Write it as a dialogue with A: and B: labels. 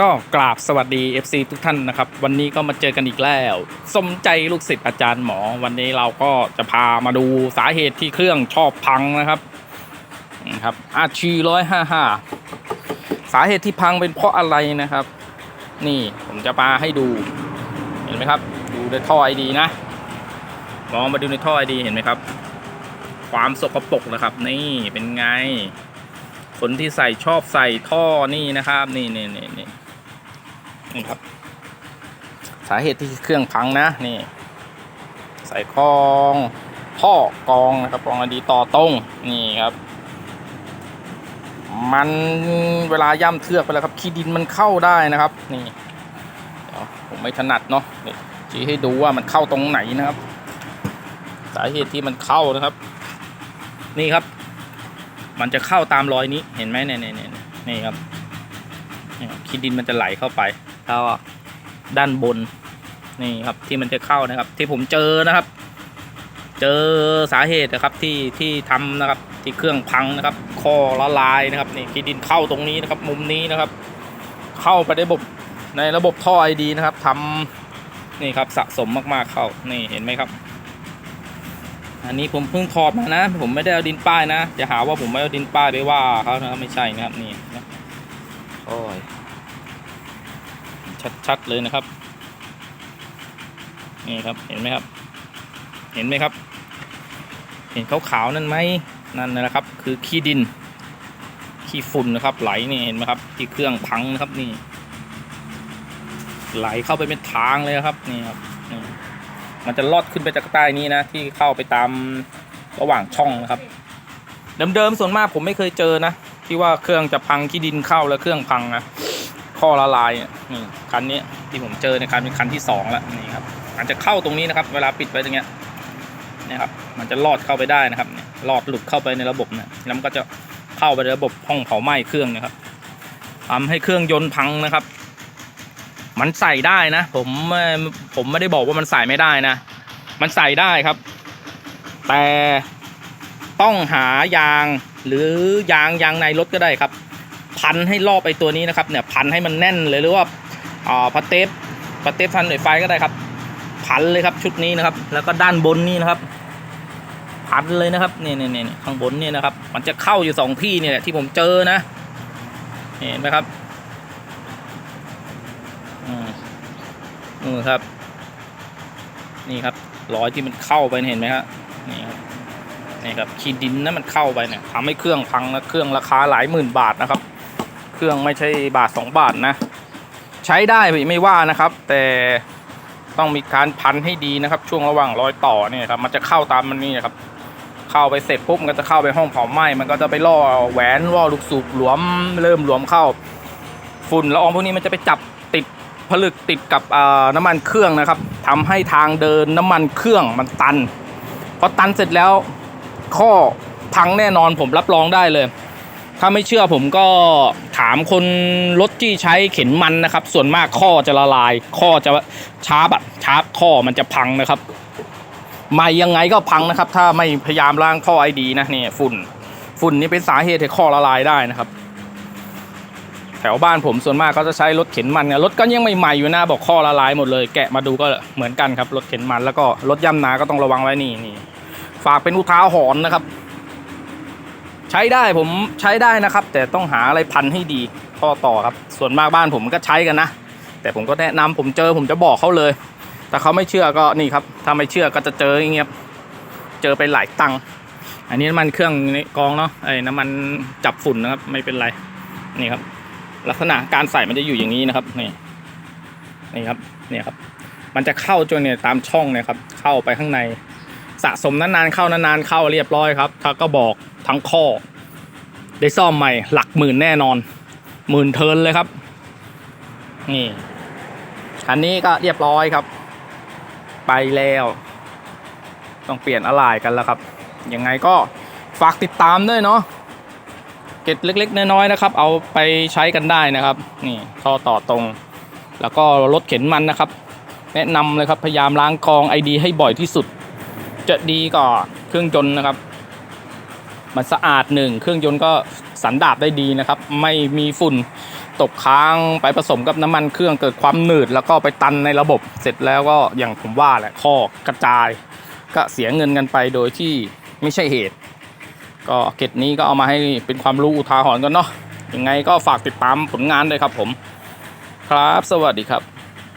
A: ก็กราบสวัสดี FC ทุกท่านนะครับ วันนี้ก็มาเจอกันอีกแล้ว สมใจลูกศิษย์อาจารย์หมอ วันนี้เราก็จะพามาดูสาเหตุที่เครื่องชอบพังนะครับนะครับอาชีร้อยห้าห้าสาเหตุที่พังเป็นเพราะอะไรนะครับ นี่ผมจะมาให้ดูเห็นไหมครับ ดูในท่อไอดีนะมองมาดูในท่อไอดีเห็นไหมครับ ความสกปรกนะครับ นี่เป็นไง คนที่ใส่ชอบใส่ท่อนี่นะครับ นี่นี่นี่นี่นี่ครับ สาเหตุที่เครื่องพังนะนี่ ใส่กรองท่อกองนะครับกองอดีต่อตรงนี่ครับมันเวลาย่ำเทือกไปแล้วครับขี้ดินมันเข้าได้นะครับ นี่ผมไม่ถนัดเนาะนี่ชี้ให้ดูว่ามันเข้าตรงไหนนะครับ สาเหตุที่มันเข้านะครับ นี่ครับ มันจะเข้าตามรอยนี้เห็นไหมเนี่ยเนี่ยเนี่ยนี่ครับนี่ครับขี้ดินมันจะไหลเข้าไปแล้วด้านบนนี่ครับที่มันจะเข้านะครับ ที่ผมเจอนะครับ เจอสาเหตุนะครับที่ที่ทำนะครับที่เครื่องพังนะครับข้อละลายนะครับนี่ขี้ดินเข้าตรงนี้นะครับ มุมนี้นะครับ เข้าไปในระบบในระบบท่อไอดีนะครับทำนี่ครับสะสมมากๆเข้านี่เห็นไหมครับ อันนี้ผมเพิ่งถอดมานะ ผมไม่ได้เอาดินป้ายนะจะหาว่าผมไม่เอาดินป้ายไปว่าเขานะครับไม่ใช่นะครับนี่นะโอ้ยชัดๆเลยนะครับ นี่ครับเห็นไหมครับ เห็นไหมครับ เห็นขาวๆนั่นไหมนั่นนะครับ คือขี้ดินขี้ฝุ่นนะครับ ไหลนี่เห็นไหมครับ ที่เครื่องพังนะครับนี่ ไหลเข้าไปเป็นทางเลยครับนี่ครับ มันจะลอดขึ้นไปจากใต้นี้นะ ที่เข้าไปตามระหว่างช่องนะครับ เดิมๆส่วนมากผมไม่เคยเจอนะ ที่ว่าเครื่องจะพังขี้ดินเข้าแล้วเครื่องพังนะข้อละลายนี่คันนี้ที่ผมเจอในคันเป็นคันที่สองแล้วนี่ครับมันจะเข้าตรงนี้นะครับ เวลาปิดไว้ตรงเนี้ยนี่ครับมันจะลอดเข้าไปได้นะครับเนี่ยลอดหลุดเข้าไปในระบบเนี่ยแล้วมันก็จะเข้าไปในระบบห้องเผาไหม้เครื่องนะครับทำให้เครื่องยนต์พังนะครับ มันใส่ได้นะ ผมผมไม่ได้บอกว่ามันใส่ไม่ได้นะ มันใส่ได้ครับ แต่ต้องหายางหรือยางยางในรถก็ได้ครับ พันให้รอบไอตัวนี้นะครับเนี่ยพันให้มันแน่นเลยหรือว่าอ่าพัตเทปพัตเทปพันหน่วยไฟก็ได้ครับ พันเลยครับชุดนี้นะครับ แล้วก็ด้านบนนี่นะครับ พันเลยนะครับเนี่นี่นี่ยข้างบนนี่นะครับ มันจะเข้าอยู่สองที่เนี่ยที่ผมเจอนะเห็นไหมครับ อืม นี่ครับ นี่ครับรอยที่มันเข้าไปเห็นไหมครับนี่ครับนี่ครับขีดดินนั้นมันเข้าไปเนี่ยทำให้เครื่องพังนะเครื่องราคาหลายหมื่นบาทนะครับ เครื่องไม่ใช่บาทสองบาทนะ ใช้ได้ไม่ว่านะครับ แต่ต้องมีการพันให้ดีนะครับ ช่วงระหว่างรอยต่อเนี่ยครับมันจะเข้าตามมันนี่นะครับ เข้าไปเสร็จปุ๊บมันก็จะเข้าไปห้องเผาไหม้มันก็จะไปล่อแหวนล่อลูกสูบหลวม เริ่มหลวมเข้า ฝุ่นละอองพวกนี้มันจะไปจับ ผลึกติดกับน้ำมันเครื่องนะครับทำให้ทางเดินน้ำมันเครื่องมันตันพอตันเสร็จแล้วข้อพังแน่นอนผมรับรองได้เลย ถ้าไม่เชื่อผมก็ถามคนรถที่ใช้เข็นมันนะครับ ส่วนมากข้อจะละลาย ข้อจะชาร์ปอะชาร์ปท่อมันจะพังนะครับใหม่ยังไงก็พังนะครับ ถ้าไม่พยายามล้างท่อไอดีนะนี่ฝุ่นฝุ่นนี่เป็นสาเหตุให้ข้อละลายได้นะครับ แถวบ้านผมส่วนมากก็จะใช้รถเข็นมันเนี่ยรถก็ยังใหม่ๆอยู่หนะบอกข้อละลายหมดเลย แกะมาดูก็เหมือนกันครับรถเข็นมันแล้วก็รถย่ำนาก็ต้องระวังไว้นี่นี่ฝากเป็นอุทาหรณ์นะครับ ใช้ได้ผมใช้ได้นะครับ แต่ต้องหาอะไรพันให้ดีข้อต่อครับ ส่วนมากบ้านผมก็ใช้กันนะแต่ผมก็แนะนำผมเจอผมจะบอกเขาเลย แต่เขาไม่เชื่อก็นี่ครับถ้าไม่เชื่อก็จะเจออย่างเงี้ยเจอไปหลายตังค์อันนี้น้ำมันเครื่องในกองเนาะไอ้น้ำมันจับฝุ่นนะครับไม่เป็นไรนี่ครับ ลักษณะการใส่มันจะอยู่อย่างนี้นะครับนี่นี่ครับเนี่ยครับ มันจะเข้าจนเนี่ยตามช่องเนี่ยครับ เข้าไปข้างในสะสมนานๆเข้านานๆเข้าเรียบร้อยครับถ้าก็บอกทั้งข้อ ได้ซ่อมใหม่หลักหมื่นแน่นอนหมื่นเทิร์นเลยครับ นี่คันนี้ก็เรียบร้อยครับ ไปแล้ว ต้องเปลี่ยนอะไหล่กันแล้วครับยังไงก็ฝากติดตามด้วยเนาะ เกร็ดเล็กๆ น้อยๆนะครับ เอาไปใช้กันได้นะครับ นี่ท่อต่อตรง แล้วก็รถเข็นมันนะครับ แนะนำเลยครับพยายามล้างกองไอดี ให้บ่อยที่สุด จะดีกว่าเครื่องยนต์นะครับ มันสะอาดหนึ่งเครื่องยนต์ก็สันดาบได้ดีนะครับ ไม่มีฝุ่นตกค้างไปผสมกับน้ำมันเครื่องเกิดความหนืด แล้วก็ไปตันในระบบเสร็จแล้วก็อย่างผมว่าแหละข้อกระจาย ก็เสียเงินกันไปโดยที่ไม่ใช่เหตุ ก็เกตนี้ก็เอามาให้เป็นความรู้อุทาหรณ์กันเนาะยังไงก็ฝากติดตามผลงานด้วยครับผม ครับสวัสดีครับ